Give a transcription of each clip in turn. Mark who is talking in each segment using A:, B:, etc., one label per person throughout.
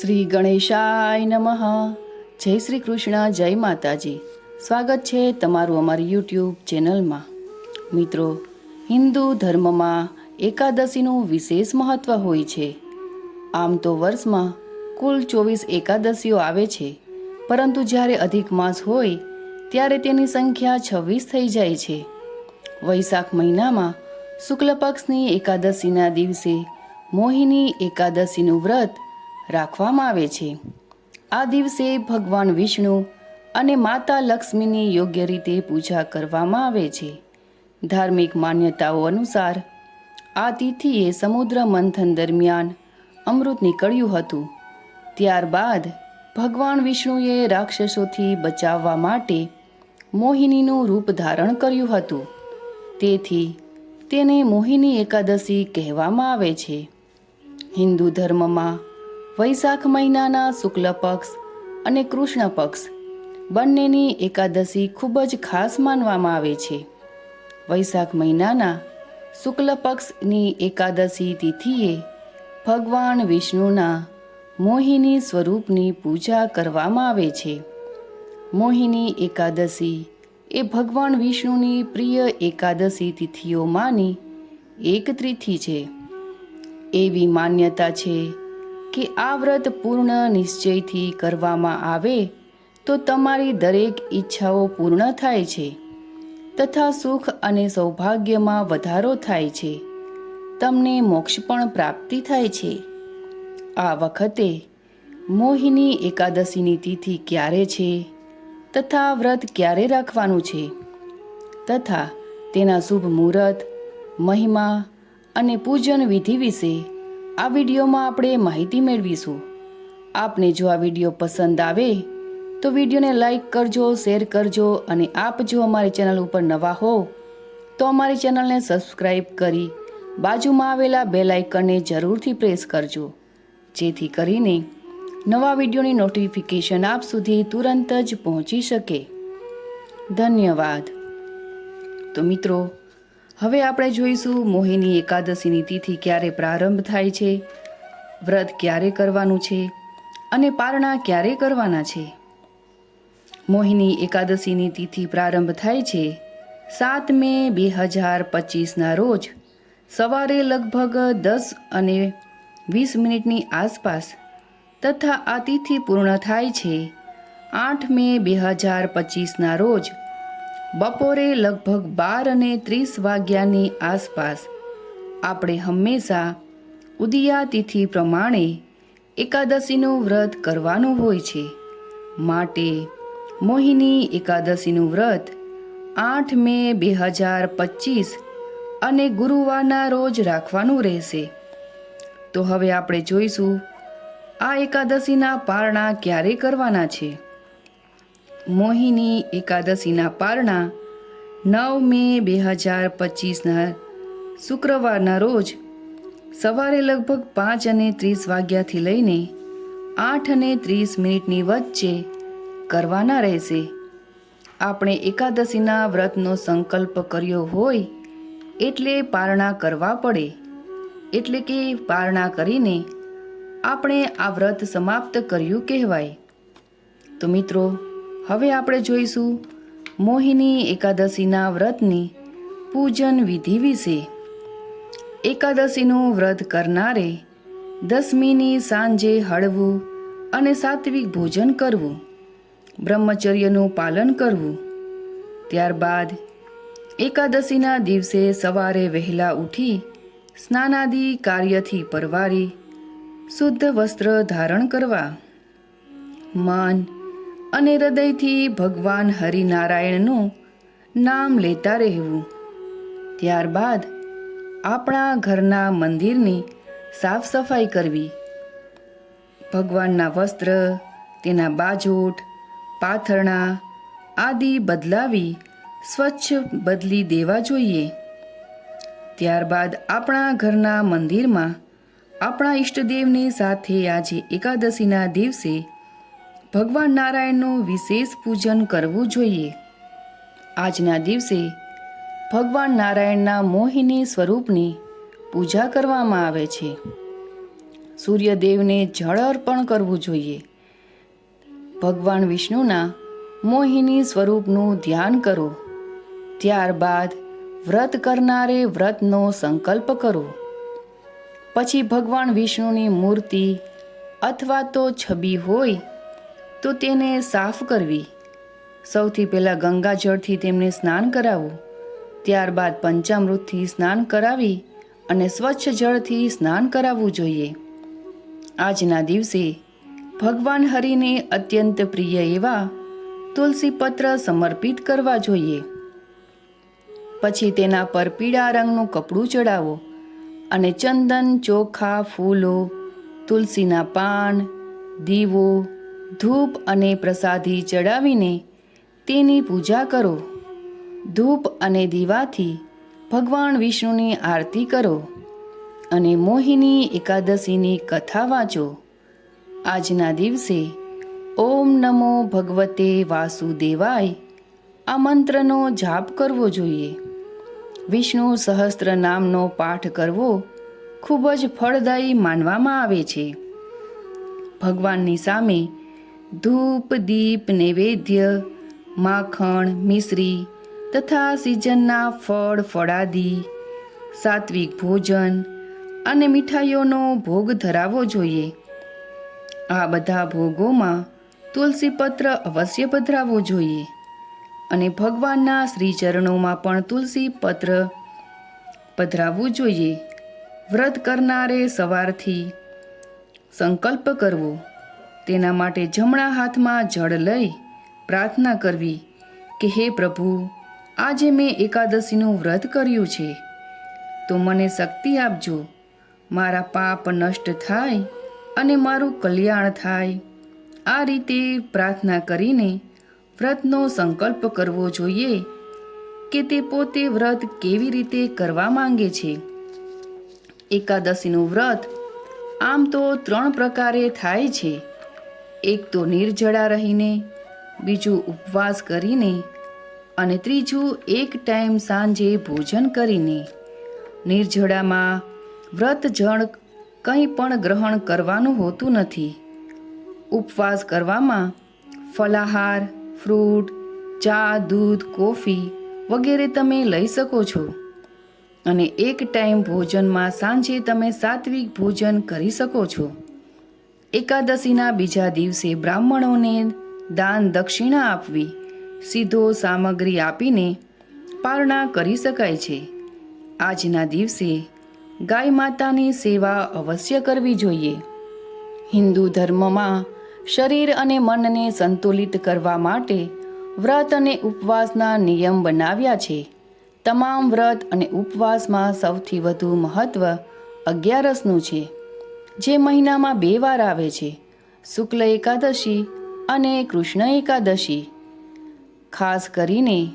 A: શ્રી ગણેશાય નમઃ. જય શ્રી કૃષ્ણ, જય માતાજી. સ્વાગત છે તમારું અમારી યુટ્યુબ ચેનલમાં. મિત્રો, હિન્દુ ધર્મમાં એકાદશીનું વિશેષ મહત્ત્વ હોય છે. આમ તો વર્ષમાં કુલ ચોવીસ એકાદશીઓ આવે છે. પરંતુ જ્યારે અધિક માસ હોય, ત્યારે તેની સંખ્યા છવ્વીસ થઈ જાય છે. વૈશાખ મહિનામાં શુક્લ પક્ષની એકાદશીના દિવસે મોહિની એકાદશીનું વ્રત રાખવામાં આવે છે. આ દિવસે ભગવાન વિષ્ણુ અને માતા લક્ષ્મીની યોગ્ય રીતે પૂજા કરવામાં આવે છે. ધાર્મિક માન્યતાઓ અનુસાર આ તિથિએ સમુદ્ર મંથન દરમિયાન અમૃત નીકળ્યું હતું. ત્યારબાદ ભગવાન વિષ્ણુએ રાક્ષસોથી બચાવવા માટે મોહિનીનું રૂપ ધારણ કર્યું હતું. તેથી તેને મોહિની એકાદશી કહેવામાં આવે છે. હિન્દુ ધર્મમાં વૈશાખ મહિનાના શુક્લ પક્ષ અને કૃષ્ણ પક્ષ. બંનેની એકાદશી ખૂબ જ ખાસ માનવામાં આવે છે. વૈશાખ મહિનાના શુક્લ પક્ષની એકાદશી તિથિએ ભગવાન વિષ્ણુના મોહિની સ્વરૂપની પૂજા કરવામાં આવે છે. મોહિની એકાદશી એ ભગવાન વિષ્ણુની પ્રિય એકાદશી તિથિઓમાંની એક તિથિ છે. એવી માન્યતા છે કે આ વ્રત પૂર્ણ નિશ્ચયથી કરવામાં આવે, તો તમારી દરેક ઈચ્છાઓ પૂર્ણ થાય છે, તથા સુખ અને સૌભાગ્યમાં વધારો થાય છે. તમને મોક્ષ પણ પ્રાપ્તિ થાય છે. આ વખતે મોહિની એકાદશીની તિથિ ક્યારે છે, તથા વ્રત ક્યારે રાખવાનું છે, તથા તેના શુભ મુહૂર્ત, મહિમા અને પૂજન વિધિ વિશે આ વિડીયોમાં આપણે માહિતી મેળવીશું. આપને જો આ વીડિયો પસંદ આવે, તો વિડીયોને લાઈક કરજો, શેર કરજો અને આપ જો અમારી ચેનલ ઉપર નવા હો, તો અમારી ચેનલને સબસ્ક્રાઈબ કરી બાજુમાં આવેલા બે લાઇકનને જરૂરથી પ્રેસ કરજો. જેથી કરીને નવા વિડીયોની નોટિફિકેશન આપ સુધી તુરંત જ પહોંચી શકે. ધન્યવાદ. તો મિત્રો હવે આપણે જોઈશું મોહિની એકાદશીની તિથિ ક્યારે પ્રારંભ થાય છે, વ્રત ક્યારે કરવાનું છે અને પારણા ક્યારે કરવાના છે. મોહિની એકાદશીની તિથિ પ્રારંભ થાય છે સાત મે બે હજાર પચીસના રોજ, સવારે લગભગ દસ અને વીસ મિનિટની આસપાસ તથા આ તિથિ પૂર્ણ થાય છે આઠ મે બે હજાર પચીસના રોજ બપોરે લગભગ બાર અને ત્રીસ વાગ્યાની આસપાસ આપણે હંમેશા ઉદિયા તિથિ પ્રમાણે એકાદશીનું વ્રત કરવાનું હોય છે. માટે મોહિની એકાદશીનું વ્રત આઠ મે બે હજાર પચીસ અને ગુરુવારના રોજ રાખવાનું રહેશે. તો હવે આપણે જોઈશું, આ એકાદશીના પારણા ક્યારે કરવાના છે? મોહિની એકાદશીના પારણા નવ મે બે હજાર પચીસના શુક્રવારના રોજ સવારે લગભગ પાંચ અને ત્રીસ વાગ્યાથી લઈને આઠ અને ત્રીસ મિનિટની વચ્ચે કરવાના રહેશે. આપણે એકાદશીના વ્રતનો સંકલ્પ કર્યો હોય એટલે પારણા કરવા પડે. એટલે કે પારણા કરીને આપણે આ વ્રત સમાપ્ત કર્યું કહેવાય. તો મિત્રો હવે આપણે જોઈશું મોહિની એકાદશીના વ્રતની પૂજન વિધિ વિશે. એકાદશીનું વ્રત કરનારે દસમીની સાંજે હળવું અને સાત્વિક ભોજન કરવું, બ્રહ્મચર્યનું પાલન કરવું. ત્યારબાદ એકાદશીના દિવસે સવારે વહેલા ઉઠી સ્નાનાદિ કાર્યથી પરવારી શુદ્ધ વસ્ત્ર ધારણ કરવા. મન અને હૃદયથી ભગવાન હરિનારાયણનું નામ લેતા રહેવું. ત્યારબાદ આપણા ઘરના મંદિરની સાફ સફાઈ કરવી. ભગવાનના વસ્ત્ર, તેના બાજોટ, પાથરણા આદિ બદલાવી સ્વચ્છ બદલી દેવા જોઈએ. ત્યારબાદ આપણા ઘરના મંદિરમાં આપણા ઈષ્ટદેવની સાથે આજે એકાદશીના દિવસે ભગવાન નારાયણનું વિશેષ પૂજન કરવું જોઈએ. આજના દિવસે ભગવાન નારાયણના મોહિની સ્વરૂપની પૂજા કરવામાં આવે છે. સૂર્યદેવને જળ અર્પણ કરવું જોઈએ. ભગવાન વિષ્ણુના મોહિની સ્વરૂપનું ધ્યાન કરો. ત્યારબાદ વ્રત કરનારે વ્રતનો સંકલ્પ કરો. પછી ભગવાન વિષ્ણુની મૂર્તિ અથવા તો છબી હોય તો તેને સાફ કરવી. સૌથી પહેલાં ગંગાજળથી તેમને સ્નાન કરાવવું ત્યારબાદ પંચામૃતથી સ્નાન કરાવી અને સ્વચ્છ જળથી સ્નાન કરાવવું જોઈએ. આજના દિવસે ભગવાન હરિને અત્યંત પ્રિય એવા તુલસી પત્ર સમર્પિત કરવા જોઈએ. પછી તેના પર પીળા રંગનું કપડું ચડાવો અને ચંદન, ચોખા, ફૂલો, તુલસીના પાન, દીવો ધૂપ અને પ્રસાદી ચડાવીને તેની પૂજા કરો. ધૂપ અને દીવાથી ભગવાન વિષ્ણુની આરતી કરો અને મોહિની એકાદશીની કથા વાંચો. આજના દિવસે ઓમ નમો ભગવતે વાસુદેવાય આ મંત્રનો જાપ કરવો જોઈએ. વિષ્ણુ સહસ્ત્ર નામનો પાઠ કરવો ખૂબ જ ફળદાયી માનવામાં આવે છે. ભગવાનની સામે ધૂપ, દીપ, નૈવેદ્ય, માખણ, મિશ્રી તથા સિઝનના ફળ, ફળાદી, સાત્વિક ભોજન અને મીઠાઈઓનો ભોગ ધરાવવો જોઈએ. આ બધા ભોગોમાં તુલસી પત્ર અવશ્ય પધરાવવો જોઈએ અને ભગવાનના શ્રી ચરણોમાં પણ તુલસી પત્ર પધરાવવું જોઈએ. વ્રત કરનારે સવારથી સંકલ્પ કરવો. તેના માટે જમણા હાથમાં જળ લઈ પ્રાર્થના કરવી કે, હે પ્રભુ, આજે મેં એકાદશીનું વ્રત કર્યું છે. તો મને શક્તિ આપજો. મારા પાપ નષ્ટ થાય અને મારું કલ્યાણ થાય. આ રીતે પ્રાર્થના કરીને વ્રતનો સંકલ્પ કરવો જોઈએ કે તે પોતે વ્રત કેવી રીતે કરવા માંગે છે. એકાદશીનું વ્રત આમ તો ત્રણ પ્રકારે થાય છે. એક તો નિર્જળા રહીને, બીજું ઉપવાસ કરીને અને ત્રીજું એક ટાઈમ સાંજે ભોજન કરીને. નિર્જળામાં વ્રત જળ કંઈ પણ ગ્રહણ કરવાનું હોતું નથી. ઉપવાસ કરવામાં ફલાહાર, ફ્રૂટ, ચા, દૂધ, કોફી વગેરે તમે લઈ શકો છો. અને એક ટાઈમ ભોજનમાં સાંજે તમે સાત્વિક ભોજન કરી શકો છો. એકાદશીના બીજા દિવસે બ્રાહ્મણોને દાન દક્ષિણા આપવી, સીધો સામગ્રી આપીને પારણા કરી શકાય છે. આજના દિવસે ગાય માતાની સેવા અવશ્ય કરવી જોઈએ. હિન્દુ ધર્મમાં શરીર અને મનને સંતુલિત કરવા માટે વ્રત અને ઉપવાસના નિયમ બનાવ્યા છે. તમામ વ્રત અને ઉપવાસમાં સૌથી વધુ મહત્વ અગિયારસનું છે. જે મહિનામાં બે વાર આવે છે, શુક્લ એકાદશી અને કૃષ્ણ એકાદશી. ખાસ કરીને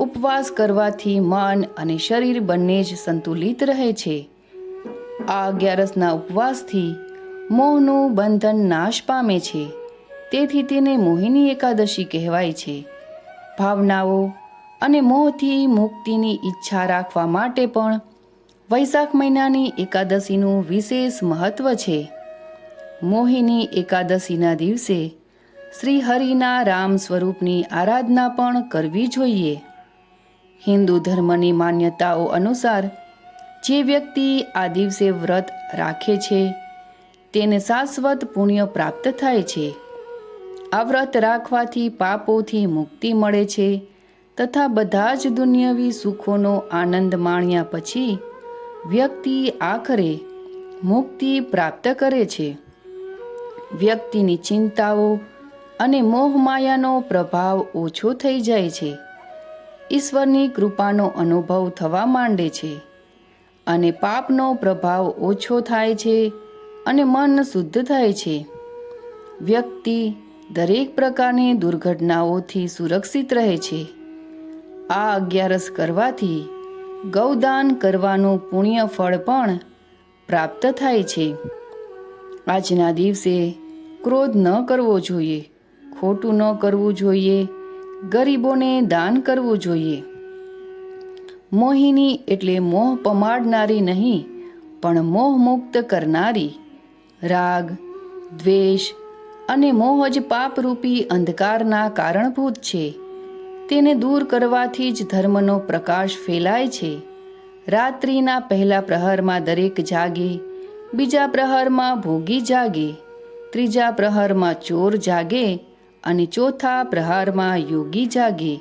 A: ઉપવાસ કરવાથી મન અને શરીર બંને જ સંતુલિત રહે છે. આ અગિયારસના ઉપવાસથી મોહનું બંધન નાશ પામે છે. તેથી તેને મોહિની એકાદશી કહેવાય છે. ભાવનાઓ અને મોહથી મુક્તિની ઈચ્છા રાખવા માટે પણ વૈશાખ મહિનાની એકાદશીનું વિશેષ મહત્વ છે. મોહિની એકાદશીના દિવસે શ્રી હરિના રામ સ્વરૂપની આરાધના પણ કરવી જોઈએ. હિન્દુ ધર્મની માન્યતાઓ અનુસાર જે વ્યક્તિ આ દિવસે વ્રત રાખે છે, તેને શાશ્વત પુણ્ય પ્રાપ્ત થાય છે. આ વ્રત રાખવાથી પાપોથી મુક્તિ મળે છે તથા બધા જ દુનિયાવી સુખોનો આનંદ માણ્યા પછી વ્યક્તિ આખરે મુક્તિ પ્રાપ્ત કરે છે. વ્યક્તિની ચિંતાઓ અને મોહમાયાનો પ્રભાવ ઓછો થઈ જાય છે. ઈશ્વરની કૃપાનો અનુભવ થવા માંડે છે અને પાપનો પ્રભાવ ઓછો થાય છે અને મન શુદ્ધ થાય છે. વ્યક્તિ દરેક પ્રકારની દુર્ઘટનાઓથી સુરક્ષિત રહે છે. આ અગિયારસ કરવાથી ગૌદાન કરવાનું પુણ્ય ફળ પણ પ્રાપ્ત થાય છે. આજના દિવસે ક્રોધ ન કરવો જોઈએ, ખોટું ન કરવું જોઈએ, ગરીબોને દાન કરવું જોઈએ. મોહિની એટલે મોહ પમાડનારી નહીં, પણ મોહ મુક્ત કરનારી. રાગ, દ્વેષ અને મોહ જ પાપરૂપી અંધકારના કારણભૂત છે. તેને દૂર કરવાથી જ ધર્મનો પ્રકાશ ફેલાય છે. રાત્રિના પહેલા પ્રહરમાં દરેક જાગે, બીજા પ્રહરમાં ભોગી જાગે, ત્રીજા પ્રહરમાં ચોર જાગે અને ચોથા પ્રહારમાં યોગી જાગે.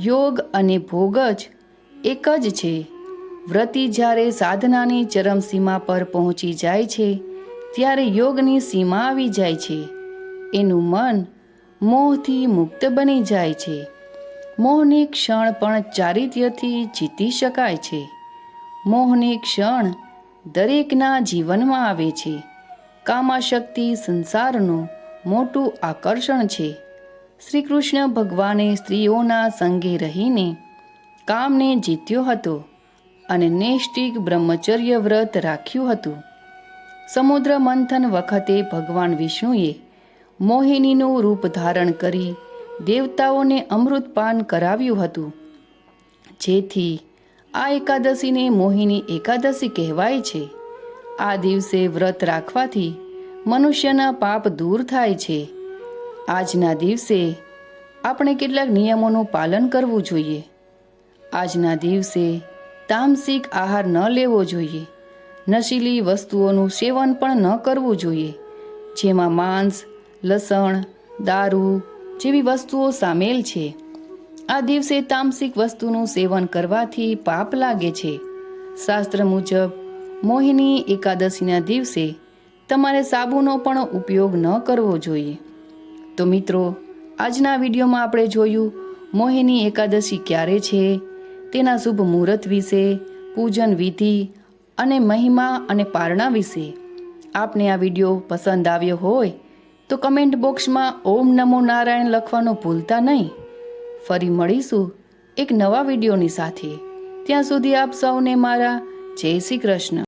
A: યોગ અને ભોગ જ એક જ છે. વ્રતિ જ્યારે સાધનાની ચરમસીમા પર પહોંચી જાય છે, ત્યારે યોગની સીમા આવી જાય છે. એનું મન મોહથી મુક્ત બની જાય છે. મોહની ક્ષણ પણ ચારિત્ર્યથી જીતી શકાય છે. મોહની ક્ષણ દરેકના જીવનમાં આવે છે. કામાશક્તિ સંસારનું મોટું આકર્ષણ છે. શ્રી કૃષ્ણ ભગવાને સ્ત્રીઓના સંગે રહીને કામને જીત્યો હતો અને નૈષ્ટિક બ્રહ્મચર્ય વ્રત રાખ્યું હતું. સમુદ્ર મંથન વખતે ભગવાન વિષ્ણુએ મોહિનીનું રૂપ ધારણ કરી દેવતાઓને અમૃતપાન કરાવ્યું હતું. જેથી આ એકાદશીને મોહિની એકાદશી કહેવાય છે. આ દિવસે વ્રત રાખવાથી મનુષ્યના પાપ દૂર થાય છે. આજના દિવસે આપણે કેટલાક નિયમોનું પાલન કરવું જોઈએ. આજના દિવસે તામસિક આહાર ન લેવો જોઈએ. નશીલી વસ્તુઓનું સેવન પણ ન કરવું જોઈએ. જેમાં માંસ, લસણ, દારૂ જેવી વસ્તુઓ સામેલ છે. આ દિવસે તામસિક વસ્તુનું સેવન કરવાથી પાપ લાગે છે. શાસ્ત્ર મુજબ, મોહિની એકાદશીના દિવસે તમારે સાબુનો પણ ઉપયોગ ન કરવો જોઈએ. તો મિત્રો, આજના વિડીયોમાં આપણે જોયું મોહિની એકાદશી ક્યારે છે, તેના શુભ મુહૂર્ત વિશે, પૂજન વિધિ અને મહિમા અને પારણા વિશે. આપને આ વીડિયો પસંદ આવ્યો હોય તો કમેન્ટ બોક્સમાં ઓમ નમો નારાયણ લખવાનું ભૂલતા નહીં. ફરી મળીશું એક નવા વિડીયોની સાથે. ત્યાં સુધી આપ સૌને મારા જય શ્રી કૃષ્ણ.